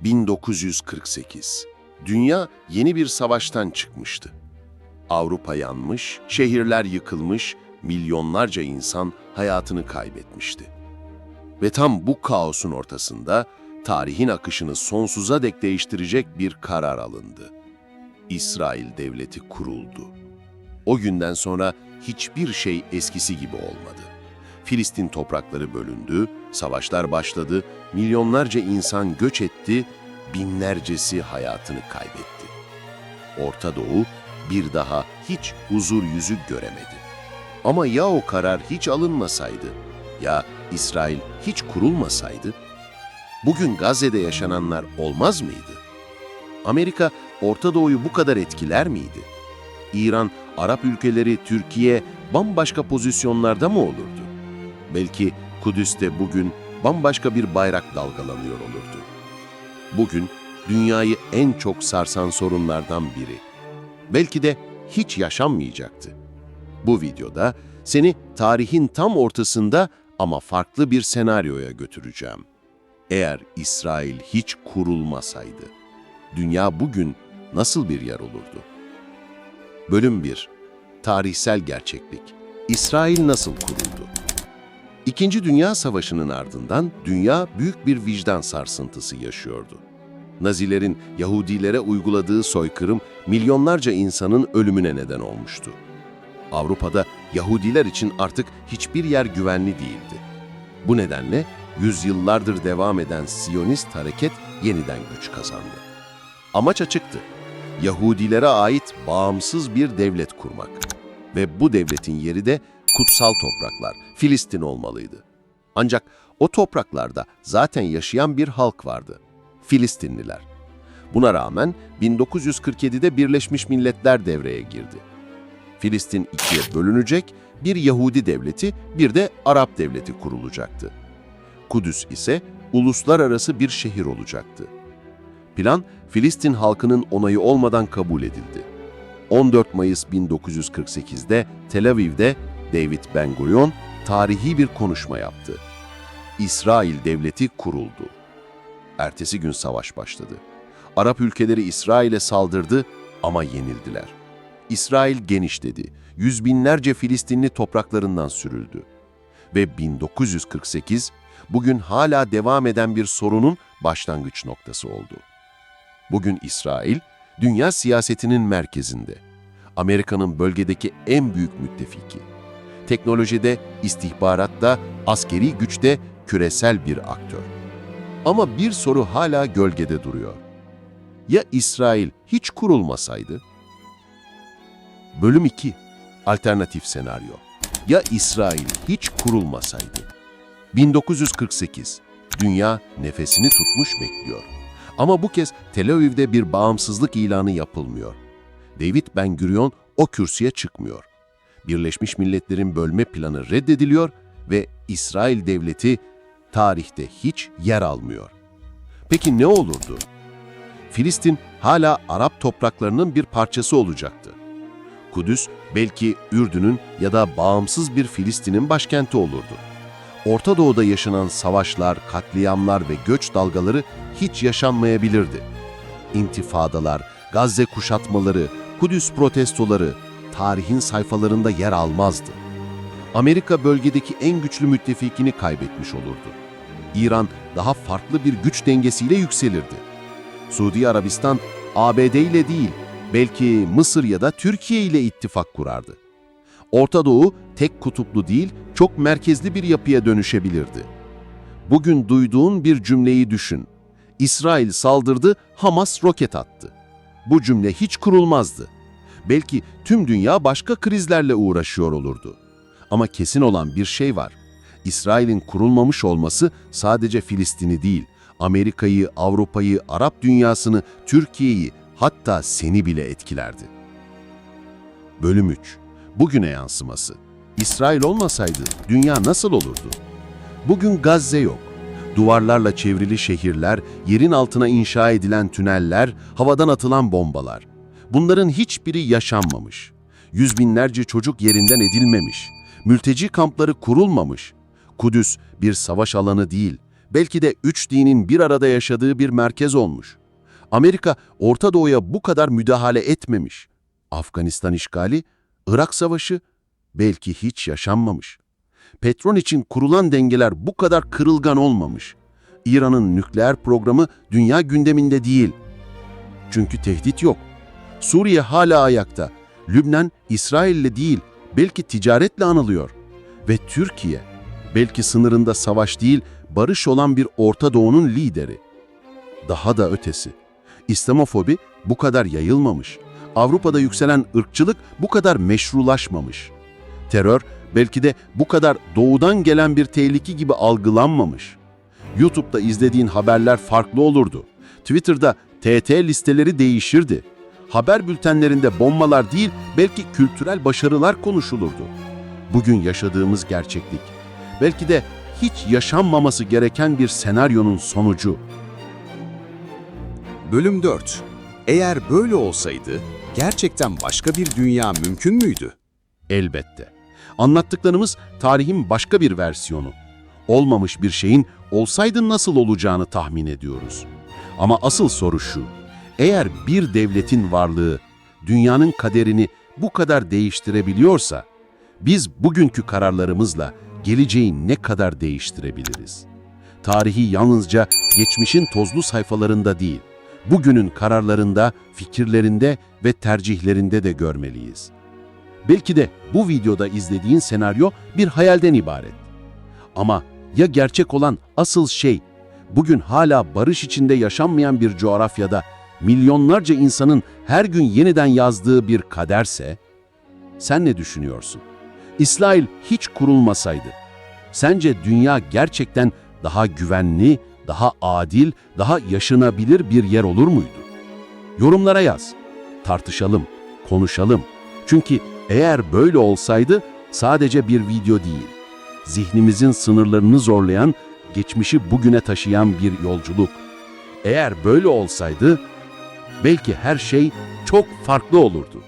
1948. Dünya yeni bir savaştan çıkmıştı. Avrupa yanmış, şehirler yıkılmış, milyonlarca insan hayatını kaybetmişti. Ve tam bu kaosun ortasında tarihin akışını sonsuza dek değiştirecek bir karar alındı. İsrail devleti kuruldu. O günden sonra hiçbir şey eskisi gibi olmadı. Filistin toprakları bölündü, savaşlar başladı, milyonlarca insan göç etti, binlercesi hayatını kaybetti. Orta Doğu bir daha hiç huzur yüzü göremedi. Ama ya o karar hiç alınmasaydı, ya İsrail hiç kurulmasaydı, bugün Gazze'de yaşananlar olmaz mıydı? Amerika Orta Doğu'yu bu kadar etkiler miydi? İran, Arap ülkeleri, Türkiye bambaşka pozisyonlarda mı olurdu? Belki Kudüs'te bugün bambaşka bir bayrak dalgalanıyor olurdu. Bugün dünyayı en çok sarsan sorunlardan biri. Belki de hiç yaşanmayacaktı. Bu videoda seni tarihin tam ortasında ama farklı bir senaryoya götüreceğim. Eğer İsrail hiç kurulmasaydı, dünya bugün nasıl bir yer olurdu? Bölüm 1 Tarihsel Gerçeklik İsrail nasıl kuruldu? İkinci Dünya Savaşı'nın ardından dünya büyük bir vicdan sarsıntısı yaşıyordu. Nazilerin Yahudilere uyguladığı soykırım milyonlarca insanın ölümüne neden olmuştu. Avrupa'da Yahudiler için artık hiçbir yer güvenli değildi. Bu nedenle yüzyıllardır devam eden Siyonist hareket yeniden güç kazandı. Amaç açıktı. Yahudilere ait bağımsız bir devlet kurmak. Ve bu devletin yeri de kutsal topraklar, Filistin olmalıydı. Ancak o topraklarda zaten yaşayan bir halk vardı. Filistinliler. Buna rağmen 1947'de Birleşmiş Milletler devreye girdi. Filistin ikiye bölünecek, bir Yahudi devleti, bir de Arap devleti kurulacaktı. Kudüs ise uluslararası bir şehir olacaktı. Plan, Filistin halkının onayı olmadan kabul edildi. 14 Mayıs 1948'de Tel Aviv'de David Ben-Gurion tarihi bir konuşma yaptı. İsrail devleti kuruldu. Ertesi gün savaş başladı. Arap ülkeleri İsrail'e saldırdı ama yenildiler. İsrail genişledi. Yüz binlerce Filistinli topraklarından sürüldü. Ve 1948 bugün hala devam eden bir sorunun başlangıç noktası oldu. Bugün İsrail, dünya siyasetinin merkezinde. Amerika'nın bölgedeki en büyük müttefiki. Teknolojide, istihbaratta, askeri güçte küresel bir aktör. Ama bir soru hala gölgede duruyor. Ya İsrail hiç kurulmasaydı? Bölüm 2 Alternatif senaryo Ya İsrail hiç kurulmasaydı? 1948 Dünya nefesini tutmuş bekliyor. Ama bu kez Tel Aviv'de bir bağımsızlık ilanı yapılmıyor. David Ben-Gurion o kürsüye çıkmıyor. Birleşmiş Milletler'in bölme planı reddediliyor ve İsrail devleti tarihte hiç yer almıyor. Peki ne olurdu? Filistin hala Arap topraklarının bir parçası olacaktı. Kudüs belki Ürdün'ün ya da bağımsız bir Filistin'in başkenti olurdu. Orta Doğu'da yaşanan savaşlar, katliamlar ve göç dalgaları hiç yaşanmayabilirdi. İntifadalar, Gazze kuşatmaları, Kudüs protestoları tarihin sayfalarında yer almazdı. Amerika bölgedeki en güçlü müttefikini kaybetmiş olurdu. İran daha farklı bir güç dengesiyle yükselirdi. Suudi Arabistan ABD ile değil, belki Mısır ya da Türkiye ile ittifak kurardı. Orta Doğu tek kutuplu değil, çok merkezli bir yapıya dönüşebilirdi. Bugün duyduğun bir cümleyi düşün. İsrail saldırdı, Hamas roket attı. Bu cümle hiç kurulmazdı. Belki tüm dünya başka krizlerle uğraşıyor olurdu. Ama kesin olan bir şey var. İsrail'in kurulmamış olması sadece Filistin'i değil, Amerika'yı, Avrupa'yı, Arap dünyasını, Türkiye'yi, hatta seni bile etkilerdi. Bölüm 3 Bugüne yansıması İsrail olmasaydı dünya nasıl olurdu? Bugün Gazze yok. Duvarlarla çevrili şehirler, yerin altına inşa edilen tüneller, havadan atılan bombalar. Bunların hiçbiri yaşanmamış. Yüz binlerce çocuk yerinden edilmemiş. Mülteci kampları kurulmamış. Kudüs bir savaş alanı değil, belki de üç dinin bir arada yaşadığı bir merkez olmuş. Amerika Orta Doğu'ya bu kadar müdahale etmemiş. Afganistan işgali, Irak Savaşı belki hiç yaşanmamış. Petrol için kurulan dengeler bu kadar kırılgan olmamış. İran'ın nükleer programı dünya gündeminde değil. Çünkü tehdit yok. Suriye hala ayakta. Lübnan, İsrail'le değil, belki ticaretle anılıyor. Ve Türkiye, belki sınırında savaş değil, barış olan bir Orta Doğu'nun lideri. Daha da ötesi. İslamofobi bu kadar yayılmamış. Avrupa'da yükselen ırkçılık bu kadar meşrulaşmamış. Terör belki de bu kadar doğudan gelen bir tehlike gibi algılanmamış. YouTube'da izlediğin haberler farklı olurdu. Twitter'da TT listeleri değişirdi. Haber bültenlerinde bombalar değil, belki kültürel başarılar konuşulurdu. Bugün yaşadığımız gerçeklik, belki de hiç yaşanmaması gereken bir senaryonun sonucu. Bölüm 4. Eğer böyle olsaydı, gerçekten başka bir dünya mümkün müydü? Elbette. Anlattıklarımız tarihin başka bir versiyonu. Olmamış bir şeyin olsaydı nasıl olacağını tahmin ediyoruz. Ama asıl soru şu. Eğer bir devletin varlığı dünyanın kaderini bu kadar değiştirebiliyorsa, biz bugünkü kararlarımızla geleceği ne kadar değiştirebiliriz? Tarihi yalnızca geçmişin tozlu sayfalarında değil, bugünün kararlarında, fikirlerinde ve tercihlerinde de görmeliyiz. Belki de bu videoda izlediğin senaryo bir hayalden ibaret. Ama ya gerçek olan asıl şey, bugün hala barış içinde yaşanmayan bir coğrafyada milyonlarca insanın her gün yeniden yazdığı bir kaderse, sen ne düşünüyorsun? İsrail hiç kurulmasaydı, sence dünya gerçekten daha güvenli, daha adil, daha yaşanabilir bir yer olur muydu? Yorumlara yaz. Tartışalım, konuşalım. Çünkü eğer böyle olsaydı sadece bir video değil, zihnimizin sınırlarını zorlayan, geçmişi bugüne taşıyan bir yolculuk. Eğer böyle olsaydı belki her şey çok farklı olurdu.